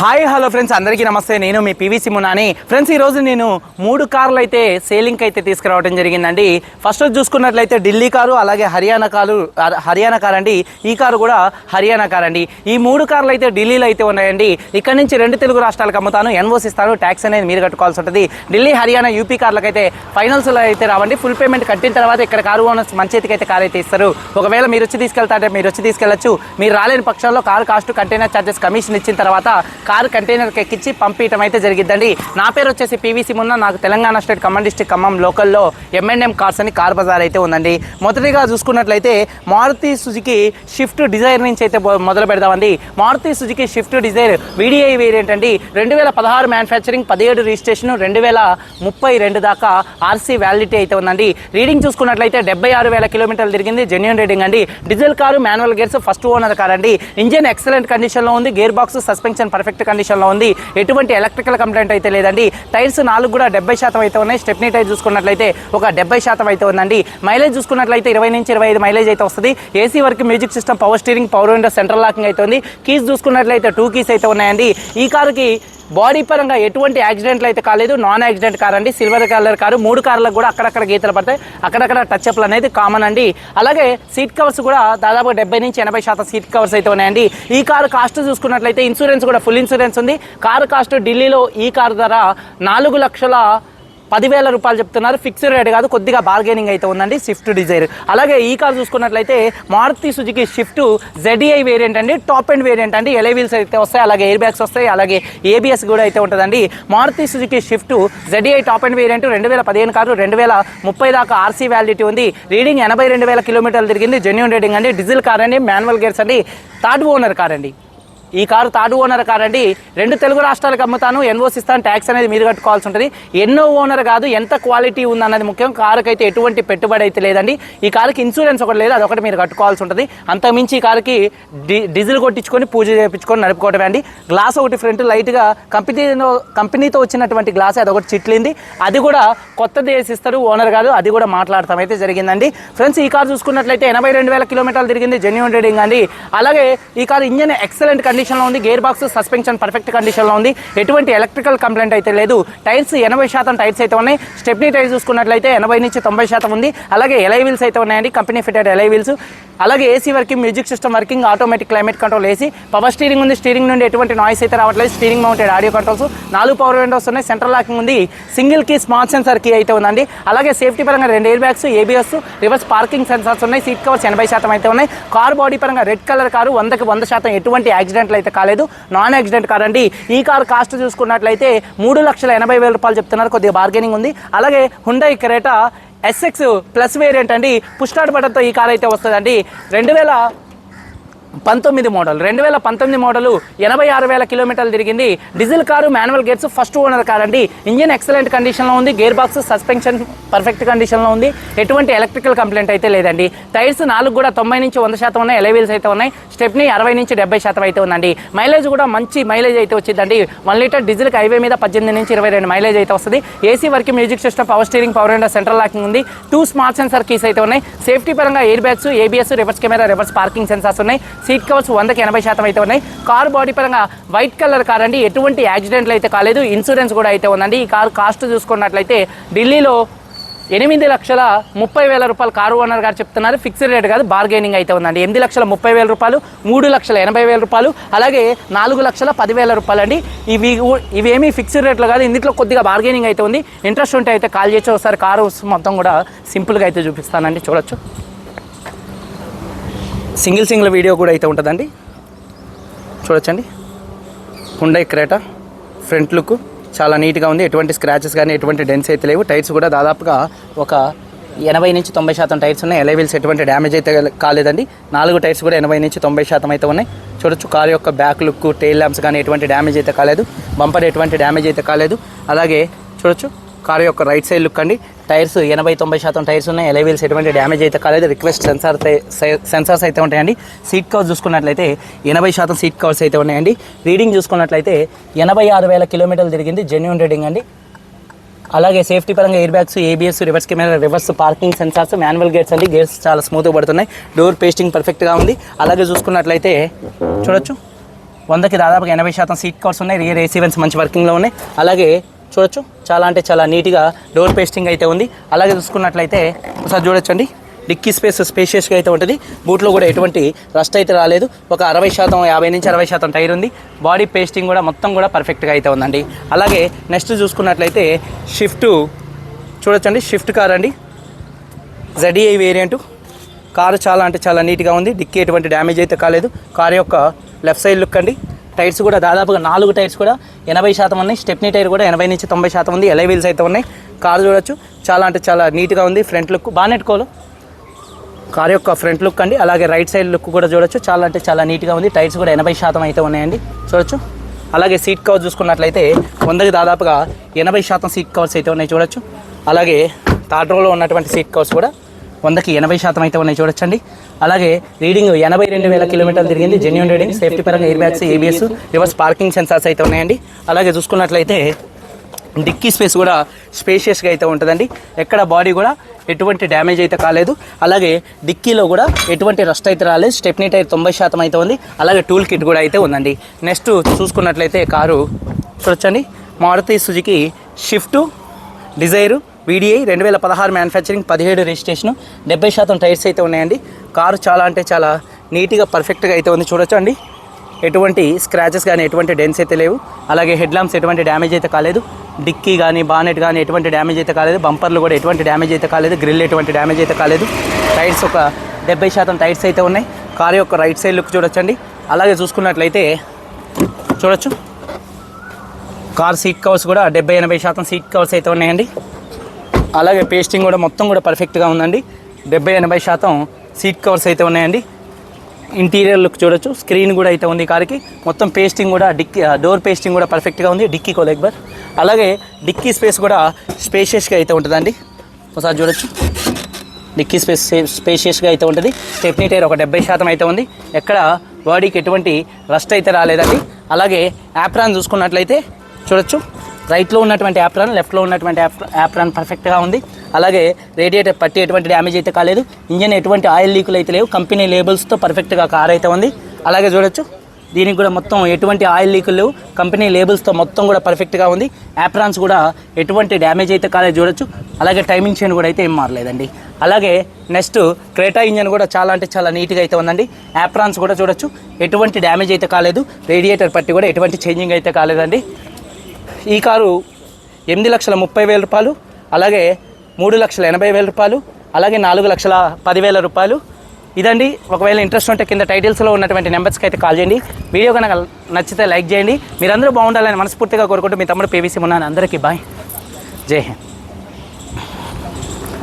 Hi hello friends. అందరికీ నమస్తే. నేను మీ పీవీసీ మునాని ఫ్రెండ్స్ ఈరోజు నేను మూడు కార్లు అయితే సేలింగ్కి అయితే తీసుకురావడం జరిగిందండి. ఫస్ట్ చూసుకున్నట్లయితే ఢిల్లీ కారు అలాగే హర్యానా కారు హర్యానా కార్ అండి. ఈ కారు కూడా హర్యానా కార్ అండి. ఈ మూడు కార్లు అయితే ఢిల్లీలో అయితే ఉన్నాయండి. ఇక్కడ నుంచి రెండు తెలుగు రాష్ట్రాలకు అమ్ముతాను. ఎన్ఓస్ ఇస్తాను ట్యాక్స్ అనేది మీరు కట్టుకోవాల్సి ఉంటుంది. ఢిల్లీ హర్యానా యూపీ కార్లకు అయితే ఫైనల్స్లో అయితే రావండి. ఫుల్ పేమెంట్ కట్టిన తర్వాత ఇక్కడ కారు ఓనర్స్ మంచి అయితే కార్ అయితే ఇస్తారు. ఒకవేళ మీరు వచ్చి తీసుకెళ్తారంటే మీరు వచ్చి తీసుకెళ్ళచ్చు. మీరు రాలేని పక్షంలో car cost container charges commission ఇచ్చిన తర్వాత కారు కంటైనర్కి ఎక్కించి పంపించడం అయితే జరిగిద్దండి. నా పేరు వచ్చేసి పీవీసీ మున్న. నాకు తెలంగాణ స్టేట్ ఖమ్మం డిస్టిక్ ఖమ్మం లోకల్లో ఎంఎన్ఎం కార్స్ అని కార్ బజార్ అయితే ఉందండి. మొదటిగా చూసుకున్నట్లయితే మారుతి సుజుకి షిఫ్ట్ డిజైర్ నుంచి అయితే మొదలు పెడదామండి. Maruti Suzuki Swift Dzire VDI variant అండి. రెండు వేల పదహారు మ్యానుఫ్యాక్చరింగ్ పదిహేడు రిజిస్ట్రేషన్ రెండు వేల ముప్పై రెండు దాకా ఆర్సీ వ్యాలిడిటీ అయితే ఉందండి. రీడింగ్ చూసుకున్నట్లయితే డెబ్బై ఆరు వేల కిలోమీటర్లు తిరిగింది. జెన్యున్ రీడింగ్ అండి. Diesel car manual gears first owner car అండి. ఇంజిన్ ఎక్సలెంట్ కండిషన్లో ఉంది. గేర్ బాక్స్ సస్పెన్షన్ పర్ఫెక్ట్ కండిషన్లో ఉంది. ఎటువంటి ఎలక్ట్రికల్ కంప్లైంట్ అయితే లేదండి. టైర్స్ నాలుగు కూడా డెబ్బై శాతం అయితే ఉన్నాయి. స్టెప్నీ టైర్ చూసుకున్నట్లయితే ఒక డెబ్బై శాతం అయితే ఉందండి. మైలేజ్ చూసుకున్నట్లయితే ఇరవై నుంచి ఇరవై ఐదు మైలేజ్ అయితే వస్తుంది. ఏసీ వరకు music system power steering power window central locking అయితే ఉంది. కీస్ చూసుకున్నట్లయితే టూ కీస్ అయితే ఉన్నాయండి. ఈ కారుకి బాడీ పరంగా ఎటువంటి యాక్సిడెంట్లు అయితే కాలేదు. నాన్ యాక్సిడెంట్ కార్ అండి. సిల్వర్ కలర్ కారు మూడు కార్లకు కూడా అక్కడక్కడ గీతలు పడతాయి. అక్కడక్కడ టచ్ అప్లు అనేది కామన్ అండి. అలాగే సీట్ కవర్స్ కూడా దాదాపు డెబ్బై నుంచి ఎనభై శాతం సీట్ కవర్స్ అయితే ఉన్నాయండి. ఈ కారు కాస్ట్ చూసుకున్నట్లయితే ఇన్సూరెన్స్ కూడా ఫుల్ ఇన్సూరెన్స్ ఉంది. కారు కాస్ట్ ఢిల్లీలో ఈ కారు ధర నాలుగు లక్షల పదివేల రూపాయలు చెప్తున్నారు. ఫిక్స్డ్ రేట్ కాదు కొద్దిగా బార్గెనింగ్ అయితే ఉందండి స్విఫ్ట్ డిజైర్ అలాగే ఈ కార్ చూసుకున్నట్లయితే Maruti Suzuki Swift ZXI variant అండి టాప్ అండ్ వేరియంట్ అండి. ఎలే వీల్స్ అయితే వస్తాయి అలాగే ఎయిర్ బ్యాగ్స్ వస్తాయి అలాగే ఏబిఎస్ కూడా అయితే ఉంటుందండి. Maruti Suzuki Swift ZXI top and variant రెండు వేల పదిహేను కారు రెండు వేల ముప్పై దాకా ఆర్సీ వ్యాలిడిటీ ఉంది. రీడింగ్ ఎనభై రెండు వేల కిలోమీటర్లు తిరిగింది. జెన్యున్ రీడింగ్ అండి. డీజిల్ కార్ అండి మాన్యువల్ గేర్స్ అండి. థర్డ్ ఓనర్ కార్ అండి. ఈ కారు తాడు ఓనర్ కార్ అండి రెండు తెలుగు రాష్ట్రాలకు అమ్ముతాను ఎన్ఓసి ఇస్తాను ట్యాక్స్ అనేది మీరు కట్టుకోవాల్సి ఉంటుంది. ఎన్నో ఓనర్ కాదు ఎంత క్వాలిటీ ఉంది అన్నది ముఖ్యం. కారుకి అయితే ఎటువంటి పెట్టుబడి అయితే లేదండి. ఈ కారుకి ఇన్సూరెన్స్ ఒకటి లేదు అదొకటి మీరు కట్టుకోవాల్సి ఉంటుంది. అంతకుమించి ఈ కారుకి డి డీజిల్ కొట్టించుకొని పూజ చేయించుకొని నడుపుకోవడమే అండి. గ్లాస్ ఒకటి ఫ్రంట్ లైట్గా కంపెనీలో కంపెనీతో వచ్చినటువంటి గ్లాస్ అదొకటి చిట్లింది. అది కూడా కొత్తది వేసి ఇస్తారు ఓనర్ కాదు అది కూడా మాట్లాడతాం. అయితే జరిగిందండి. ఫ్రెండ్స్ ఈ కారు చూసుకున్నట్లయితే ఎనభై రెండు వేల కిలోమీటర్లు తిరిగింది జెన్యున్ రీడింగ్ అండి. అలాగే ఈ కారు ఇంజన్ ఎక్సలెంట్ కండిషన్లో ఉంది. గేర్ బాక్స్ సస్పెన్షన్ పర్ఫెక్ట్ కండిషన్లో ఉంది. ఎటువంటి ఎలక్ట్రికల్ కంప్లైంట్ అయితే లేదు. టైర్స్ ఎనభై శాతం టైర్స్ అయితే ఉన్నాయి. స్టెప్నీ టైర్ చూసుకున్నట్లయితే ఎనభై నుంచి తొంభై శాతం ఉంది. అలాగే ఎలై వీల్స్ అయితే ఉన్నాయండి. కంపెనీ ఫిటెడ్ ఎలై వీల్స్ అలాగే AC working music system working automatic climate control AC power steering ఉంది. స్టీరింగ్ నుండి ఎటువంటి నాయిస్ అయితే రావట్లేదు. స్టీరింగ్ మౌంటెడ్ ఆడియో కంట్రోల్స్ నాలుగు పవర్ విండోస్ ఉన్నాయి. సెంట్రల్ లాకింగ్ ఉంది. Single key smart sensor key అయితే ఉందండి. అలాగే సేఫ్టీ పరంగా రెండు air bags ABS reverse parking sensors ఉన్నాయి. సీట్ కవర్స్ ఎనభై శాతం అయితే ఉన్నాయి. కార్ బాడీ పరంగా రెడ్ కలర్ కారు వందకి వంద శాతం ఎటువంటి యాక్సిడెంట్లు అయితే కాలేదు. నాన్ యాక్సిడెంట్ కార్ అండి ఈ కార్ కాస్ట్ చూసుకున్నట్లయితే మూడు లక్షల ఎనభై వేల రూపాయలు చెప్తున్నారు. కొద్దిగా బార్గెనింగ్ ఉంది. అలాగే Hyundai Creta SX plus variant అండి. పుష్టాడ్ బటన్తో ఈ కార్ అయితే వస్తుందండి. రెండు వేల పంతొమ్మిది మోడల్. రెండు వేల పంతొమ్మిది మోడలు ఎనభై ఆరు వేల కిలోమీటర్లు తిరిగింది. Diesel car manual gears first owner car అండి ఇంజిన్ ఎక్సలెంట్ కండిషన్లో ఉంది. గేర్ బాక్స్ సస్పెన్షన్ పర్ఫెక్ట్ కండిషన్లో ఉంది. ఎటువంటి ఎలక్ట్రికల్ కంప్లైంట్ అయితే లేదండి. టైర్స్ నాలుగు కూడా తొంభై నుంచి వంద శాతం ఉన్నాయి. ఎలవీల్స్ అయితే ఉన్నాయి. స్టెప్ని అరవై నుంచి డెబ్బై శాతం అయితే ఉందండి. మైలేజ్ కూడా మంచి మైలేజ్ అయితే వచ్చిందండి. వన్ లీటర్ డీజిల్కి హైవే మీద పద్దెనిమిది నుంచి ఇరవై రెండు మైలేజ్ అయితే వస్తుంది. ఏసీ వరకు music system power steering power and central locking ఉంది. టూ స్మార్ట్ సెన్సార్ కీస్ అయితే ఉన్నాయి. సేఫ్టీ పరంగా air bags ABS reverse camera reverse parking sensors ఉన్నాయి. సీట్ కవర్స్ వందకి ఎనభై శాతం అయితే ఉన్నాయి. కారు బాడీ పరంగా వైట్ కలర్ కార్ అండి ఎటువంటి యాక్సిడెంట్లు అయితే కాలేదు. ఇన్సూరెన్స్ కూడా అయితే ఉందండి. ఈ కారు కాస్ట్ చూసుకున్నట్లయితే ఢిల్లీలో ఎనిమిది లక్షల ముప్పై వేల రూపాయలు కారు ఓనర్ గారు చెప్తున్నారు. ఫిక్స్డ్ రేట్ కాదు బార్గెనింగ్ అయితే ఉందండి. ఎనిమిది లక్షల ముప్పై వేల రూపాయలు మూడు లక్షల ఎనభై వేల రూపాయలు అలాగే నాలుగు లక్షల పదివేల రూపాయలు అండి ఇవి ఇవేమీ ఫిక్స్డ్ రేట్లు కాదు. ఇందులో కొద్దిగా బార్గెనింగ్ అయితే ఉంది. ఇంట్రెస్ట్ ఉంటే అయితే కాల్ చేసి ఒకసారి కారు మొత్తం కూడా సింపుల్గా అయితే చూపిస్తానండి. చూడొచ్చు. సింగిల్ సింగిల్ వీడియో కూడా అయితే ఉంటుందండి. చూడొచ్చండి. హుండై క్రేటా ఫ్రంట్ లుక్ చాలా నీట్గా ఉంది. ఎటువంటి స్క్రాచెస్ కానీ ఎటువంటి డెన్స్ అయితే లేవు. టైర్స్ కూడా దాదాపుగా ఒక ఎనభై నుంచి తొంభై శాతం టైర్స్ ఉన్నాయి. ఎలైవిల్స్ ఎటువంటి డ్యామేజ్ అయితే కాలేదండి. నాలుగు టైర్స్ కూడా ఎనభై నుంచి తొంభై శాతం అయితే ఉన్నాయి. చూడొచ్చు కార్ యొక్క బ్యాక్ లుక్ టైల్ ల్యాంప్స్ కానీ ఎటువంటి డ్యామేజ్ అయితే కాలేదు. బంపర్ ఎటువంటి డ్యామేజ్ అయితే కాలేదు. అలాగే చూడొచ్చు కార్ యొక్క రైట్ సైడ్ లుక్ అండి. టైర్స్ ఎనభై తొంభై శాతం టైర్స్ ఉన్నాయి. ఎలైవీల్స్ ఎటువంటి డ్యామేజ్ అయితే కాలేదు. రిక్వెస్ట్ సెన్సార్ సెన్సార్స్ అయితే ఉంటాయండి. సీట్ కవర్స్ చూసుకున్నట్లయితే ఎనభై శాతం సీట్ కవర్స్ అయితే ఉన్నాయండి. రీడింగ్ చూసుకున్నట్లయితే ఎనభై ఆరు వేల కిలోమీటర్లు తిరిగింది జెన్యున్ రీడింగ్ అండి. అలాగే సేఫ్టీ పరంగా air bags ABS reverse camera reverse parking sensors manual gates అండి. గేట్స్ చాలా స్మూత్గా పడుతున్నాయి. డోర్ పేస్టింగ్ పర్ఫెక్ట్గా ఉంది. అలాగే చూసుకున్నట్లయితే చూడొచ్చు. వందకి దాదాపుగా ఎనభై శాతం సీట్ కవర్స్ ఉన్నాయి. రియర్ ఏసీ వెన్స్ మంచి వర్కింగ్లో ఉన్నాయి. అలాగే చూడొచ్చు. చాలా అంటే చాలా నీట్గా డోర్ పేస్టింగ్ అయితే ఉంది. అలాగే చూసుకున్నట్లయితే ఒకసారి చూడొచ్చండి. డిక్కీ స్పేస్ స్పేషియస్గా అయితే ఉంటుంది. బూట్లో కూడా ఎటువంటి రస్ట్ అయితే రాలేదు. ఒక అరవై శాతం యాభై నుంచి అరవై శాతం టైర్ ఉంది. బాడీ పేస్టింగ్ కూడా మొత్తం కూడా పర్ఫెక్ట్గా అయితే ఉందండి. అలాగే నెక్స్ట్ చూసుకున్నట్లయితే షిఫ్ట్ చూడొచ్చండి. షిఫ్ట్ కార్ అండి. ZDI variant. కారు చాలా అంటే చాలా నీట్గా ఉంది. డిక్కీ ఎటువంటి డ్యామేజ్ అయితే కాలేదు. కారు యొక్క లెఫ్ట్ సైడ్ లుక్ అండి. టైర్స్ కూడా దాదాపుగా నాలుగు టైర్స్ కూడా ఎనభై శాతం ఉన్నాయి. స్టెప్నీ టైర్ కూడా ఎనభై నుంచి తొంభై శాతం ఉంది. ఎలై వీల్స్ అయితే ఉన్నాయి. కారు చూడొచ్చు. చాలా అంటే చాలా నీట్గా ఉంది. ఫ్రంట్ లుక్ బాగా కార్ యొక్క ఫ్రంట్ లుక్ అండి. అలాగే రైట్ సైడ్ లుక్ కూడా చూడొచ్చు. చాలా అంటే చాలా నీట్గా ఉంది. టైర్స్ కూడా ఎనభై శాతం అయితే ఉన్నాయండి. చూడొచ్చు. అలాగే సీట్ కవర్ చూసుకున్నట్లయితే వందకి దాదాపుగా ఎనభై శాతం సీట్ కవర్స్ అయితే ఉన్నాయి. చూడొచ్చు. అలాగే థర్డ్ రోలో ఉన్నటువంటి సీట్ కవర్స్ కూడా వందకి ఎనభై శాతం అయితే ఉన్నాయి చూడొచ్చండి. అలాగే రీడింగ్ ఎనభై రెండు వేల కిలోమీటర్లు తిరిగింది జెన్యున్ రీడింగ్ సేఫ్టీ పరంగా air bags ABS reverse parking sensors అయితే ఉన్నాయండి. అలాగే చూసుకున్నట్లయితే డిక్కీ స్పేస్ కూడా స్పేషియస్గా అయితే ఉంటుందండి. ఎక్కడ బాడీ కూడా ఎటువంటి డ్యామేజ్ అయితే కాలేదు. అలాగే డిక్కీలో కూడా ఎటువంటి రస్ట్ అయితే రాలేదు. స్టెప్నీ టైర్ తొంభై శాతం అయితే ఉంది. అలాగే టూల్ కిట్ కూడా అయితే ఉందండి. నెక్స్ట్ చూసుకున్నట్లయితే కారు చూడొచ్చండి. Maruti Suzuki Swift Dzire VDI రెండు వేల పదహారు మ్యానుఫ్యాక్చరింగ్ పదిహేడు రిజిస్ట్రేషన్ డెబ్బై శాతం టైర్స్ అయితే ఉన్నాయండి. కారు చాలా అంటే చాలా నీట్గా పర్ఫెక్ట్గా అయితే ఉంది. చూడొచ్చు అండి ఎటువంటి స్క్రాచెస్ కానీ ఎటువంటి డెన్స్ అయితే లేవు. అలాగే హెడ్ లాంప్స్ ఎటువంటి డ్యామేజ్ అయితే కాలేదు. డిక్కీ కానీ బానెట్ కానీ ఎటువంటి డ్యామేజ్ అయితే కాలేదు. బంపర్లు కూడా ఎటువంటి డ్యామేజ్ అయితే కాలేదు. గ్రిల్ ఎటువంటి డ్యామేజ్ అయితే కాలేదు. టైర్స్ ఒక డెబ్బై శాతం టైర్స్ అయితే ఉన్నాయి. కారు యొక్క రైట్ సైడ్ లుక్ చూడొచ్చండి. అలాగే చూసుకున్నట్లయితే చూడొచ్చు. కార్ సీట్ కవర్స్ కూడా డెబ్బై ఎనభై శాతం సీట్ కవర్స్ అయితే ఉన్నాయండి. అలాగే పేస్టింగ్ కూడా మొత్తం కూడా పర్ఫెక్ట్గా ఉందండి. డెబ్బై ఎనభై శాతం సీట్ కవర్స్ అయితే ఉన్నాయండి. ఇంటీరియర్ లుక్ చూడొచ్చు. స్క్రీన్ కూడా అయితే ఉంది కారుకి. మొత్తం పేస్టింగ్ కూడా డిక్కీ డోర్ పేస్టింగ్ కూడా పర్ఫెక్ట్గా ఉంది. డిక్కీ కోలెక్బర్ అలాగే డిక్కీ స్పేస్ కూడా స్పేషియస్గా అయితే ఉంటుందండి. ఒకసారి చూడొచ్చు. డిక్కీ స్పేస్ స్పేషియస్గా అయితే ఉంటుంది. స్టెప్నీ టైర్ ఒక డెబ్బై శాతం అయితే ఉంది. ఎక్కడ బాడీకి ఎటువంటి రస్ట్ అయితే రాలేదండి. అలాగే యాప్రాన్ చూసుకున్నట్లయితే చూడొచ్చు. రైట్లో ఉన్నటువంటి యాప్రాన్ లెఫ్ట్లో ఉన్నటువంటి యాప్ యాప్రాన్ పర్ఫెక్ట్గా ఉంది. అలాగే రేడియేటర్ పట్టి ఎటువంటి డ్యామేజ్ అయితే కాలేదు. ఇంజన్ ఎటువంటి ఆయిల్ లీకులు అయితే లేవు. కంపెనీ లేబుల్స్తో పర్ఫెక్ట్గా కార్ అయితే ఉంది. అలాగే చూడొచ్చు. దీనికి కూడా మొత్తం ఎటువంటి ఆయిల్ లీకులు లేవు. కంపెనీ లేబుల్స్తో మొత్తం కూడా పర్ఫెక్ట్గా ఉంది. యాప్రాన్స్ కూడా ఎటువంటి డ్యామేజ్ అయితే కాలేదు చూడొచ్చు. అలాగే టైమింగ్ చైన్ కూడా అయితే ఏం మారలేదండి. అలాగే నెక్స్ట్ క్రేటా ఇంజన్ కూడా చాలా అంటే చాలా నీట్గా అయితే ఉందండి. యాప్రాన్స్ కూడా చూడొచ్చు. ఎటువంటి డ్యామేజ్ అయితే కాలేదు. రేడియేటర్ పట్టి కూడా ఎటువంటి చేంజింగ్ అయితే కాలేదండి. ఈ కారు ఎనిమిది లక్షల ముప్పై వేల రూపాయలు అలాగే మూడు లక్షల ఎనభై వేల రూపాయలు అలాగే నాలుగు లక్షల పదివేల రూపాయలు. ఇదండి ఒకవేళ ఇంట్రెస్ట్ ఉంటే కింద టైటిల్స్లో ఉన్నటువంటి నెంబర్స్కి అయితే కాల్ చేయండి. వీడియో కనుక నచ్చితే లైక్ చేయండి. మీరందరూ బాగుండాలని మనస్ఫూర్తిగా కోరుకుంటూ మీ తమ్ముడు పీవీసీ ఉన్నాను అందరికీ బాయ్. జై హింద్.